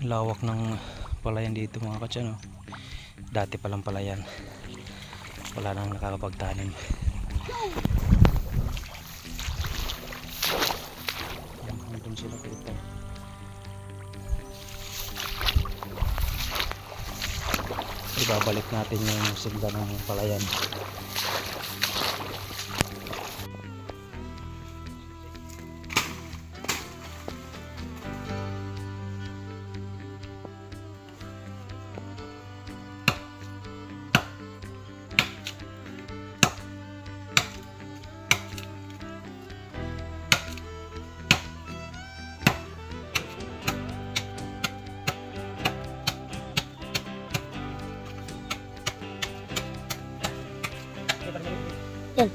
lawak ng palayan dito mga katsyan oh. dati palang palayan. Wala nang nakakapagtanim. Nandun sila dito ibabalik natin yung sigla ng palayan Yan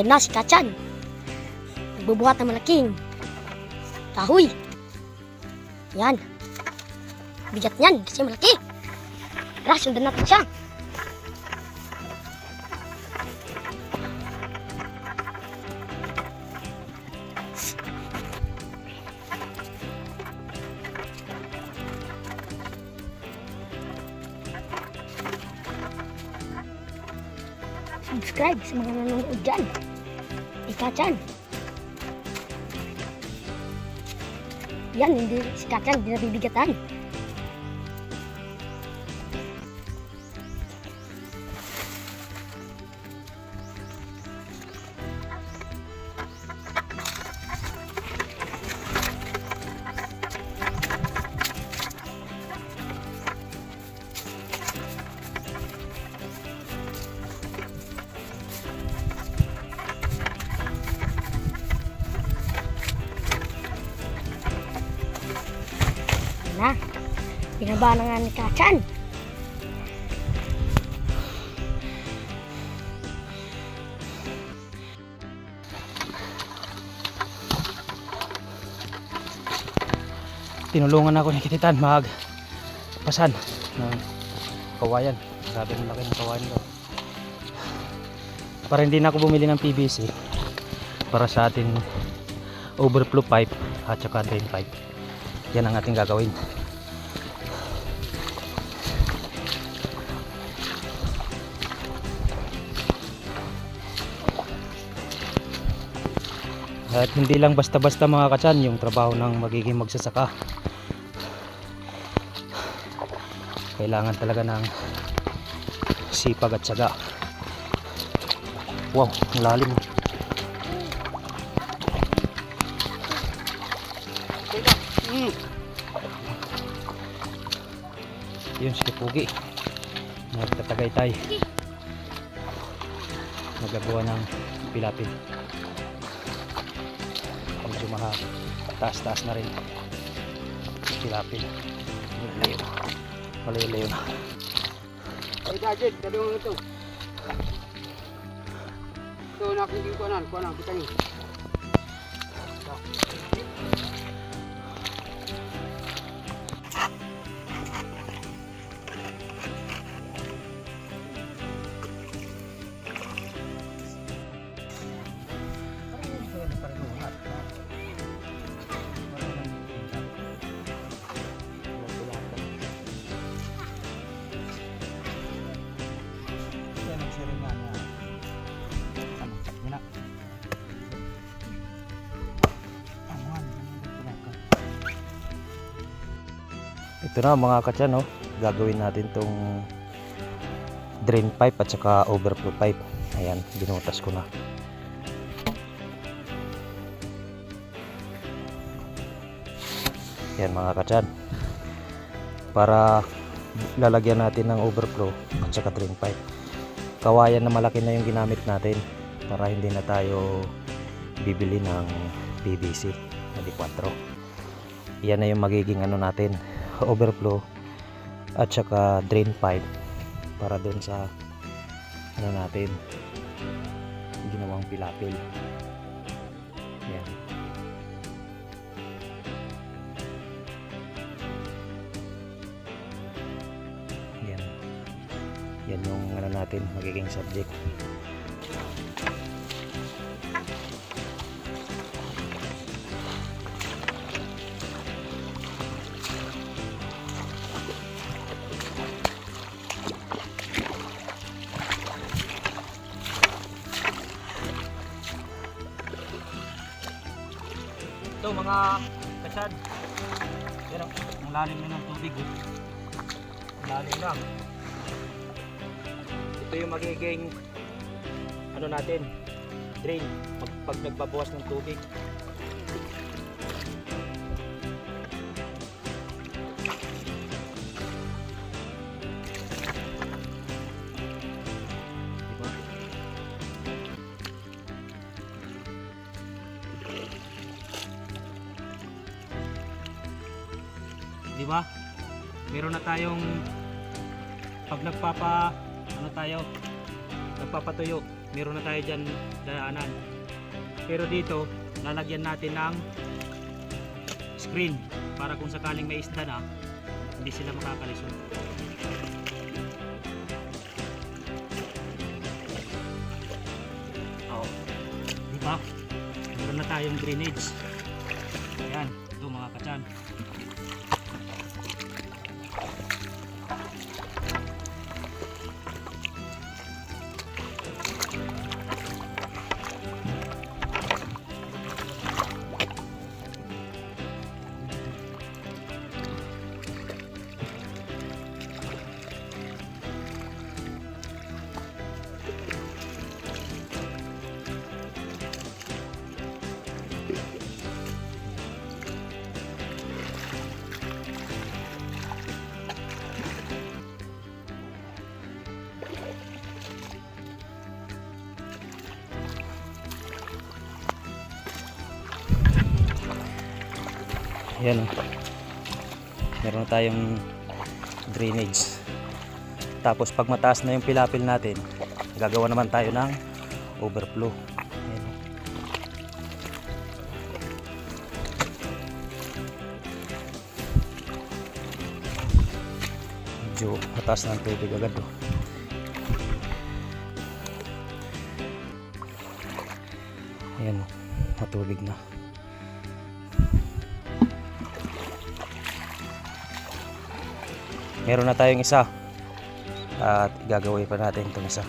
na si Kachan. Nagbubuhat ng malaking kahoy. Yan. Bigat niyan kasi malaki. Tara, sundan natin siya. Subscribe sa mga nanonood dyan. Ikachan. Yan, hindi si Kachan, hindi nabibigatan. Pinaba na nga ni Kachan. tinulungan ako ni Kititan mag pasan ng kawayan. Grabe ang laki ng kawayan daw para hindi na ako bumili ng PVC para sa ating overflow pipe at saka drain pipe. Yan ang ating gagawin at hindi lang basta-basta mga katsan yung trabaho ng magiging magsasaka. Kailangan talaga ng sipag at syaga. Wow lalim. Yun si Pugi. Nagtatagay tayo. Nagabuha ng pilapil medyo maha taas taas na rin. Pilapil malayo malayo na Ay, Dajit, dali mo ito. Ito, nakikin ko na, ko na, kita niyo. Ito na mga katyan, no? gagawin natin tong drain pipe at saka overflow pipe. Ayan, binutas ko na. Yan mga katyan. Para lalagyan natin ng overflow at saka drain pipe. Kawayan na malaki na yung ginamit natin para hindi na tayo bibili ng PVC na di 4. Yan na yung magiging ano natin, overflow at saka drain pipe para doon sa ano natin ginawang pilapil. Yan. Yan. Yan yung ano natin magiging subject. Mga kasad. Pero ang lalim na ng tubig. Ang lalim na. Ito yung magiging ano natin drain pag, pag nagbabawas ng tubig. Di ba? Meron na tayong pag nagpapa ano tayo nagpapatuyo, meron na tayo diyan daanan. Pero dito, lalagyan natin ng screen para kung sakaling may isda na, hindi sila makakalisod. Oo. Di ba? Meron na tayong drainage. Ayan, ito mga kachan. Ayan o. Meron na tayong drainage. Tapos pag mataas na yung pilapil natin, gagawa naman tayo ng overflow. Ayan o. Medyo mataas na ang tubig agad o. Ayan o. Matubig na. Meron na tayong isa. At gagawin pa natin itong isa.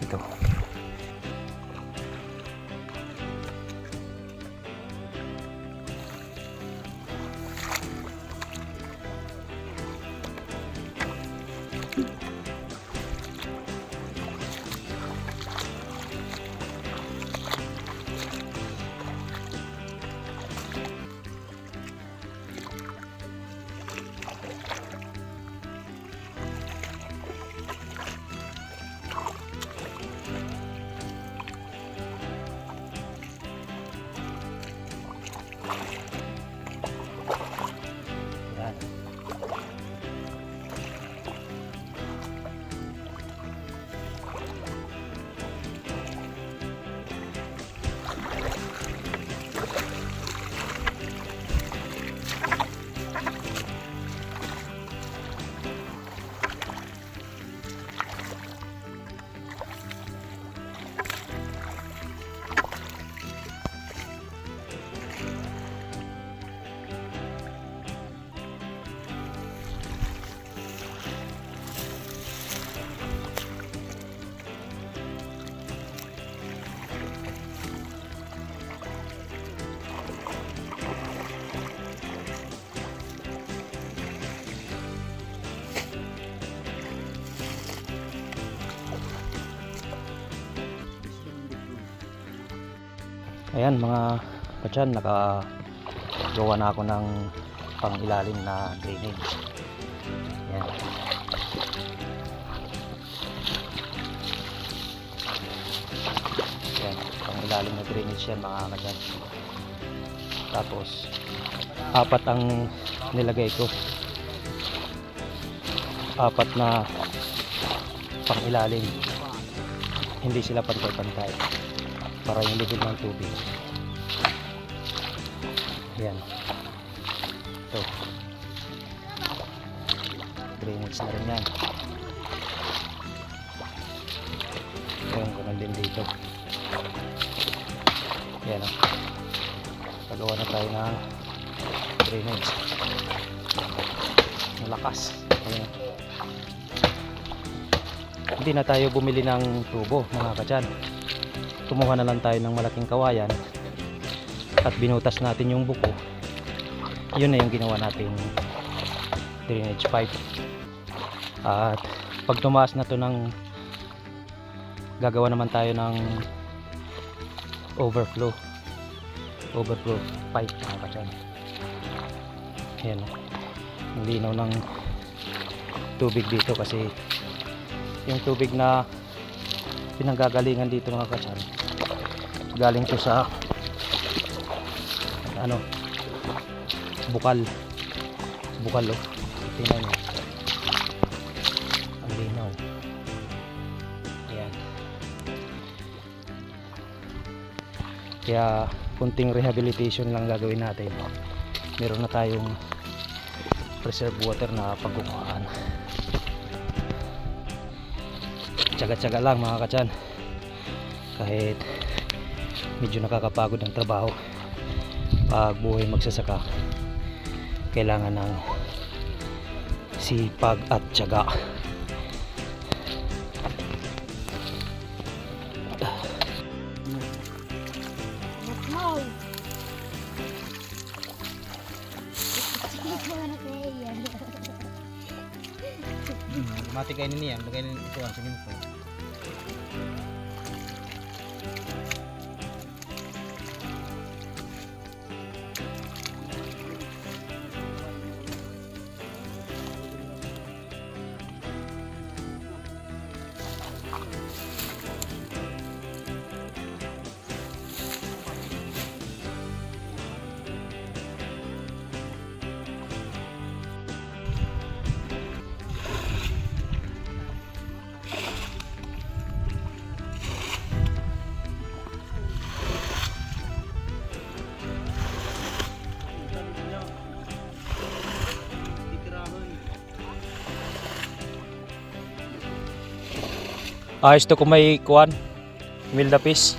Ito Ayan mga kachan, nakagawa na ako ng pang ilalim na drainage. Ayan. Ayan, pang ilalim na drainage yan mga kachan. Tapos, apat ang nilagay ko. Apat na pang ilalim. Hindi sila pantay-pantay para yung level ng tubig. Yan. Ito. Drainage na rin yan. Ayun, ganun din dito. Yan o. Pagawa na tayo ng drainage. Malakas. Ayan. Hindi na tayo bumili ng tubo mga kachan kumuha na lang tayo ng malaking kawayan at binutas natin yung buko. Yun na yung ginawa nating drainage pipe. At pag tumaas na to ng gagawa naman tayo ng overflow. Overflow pipe mga kachan yan ang linaw ng tubig dito kasi yung tubig na pinanggagalingan dito mga kachan galing to sa ano bukal. Bukal oh. Tingnan nyo ang linaw. Ayan. Kaya kunting rehabilitation lang gagawin natin. Meron na tayong reserve water na pagkukuhaan tsaga-tsaga lang mga kachan. Kahit medyo nakakapagod ang trabaho pag buhay magsasaka kailangan ng sipag at tsaga matikan ini ya matikan itu langsung ini ayos to kung may kuwan milda fish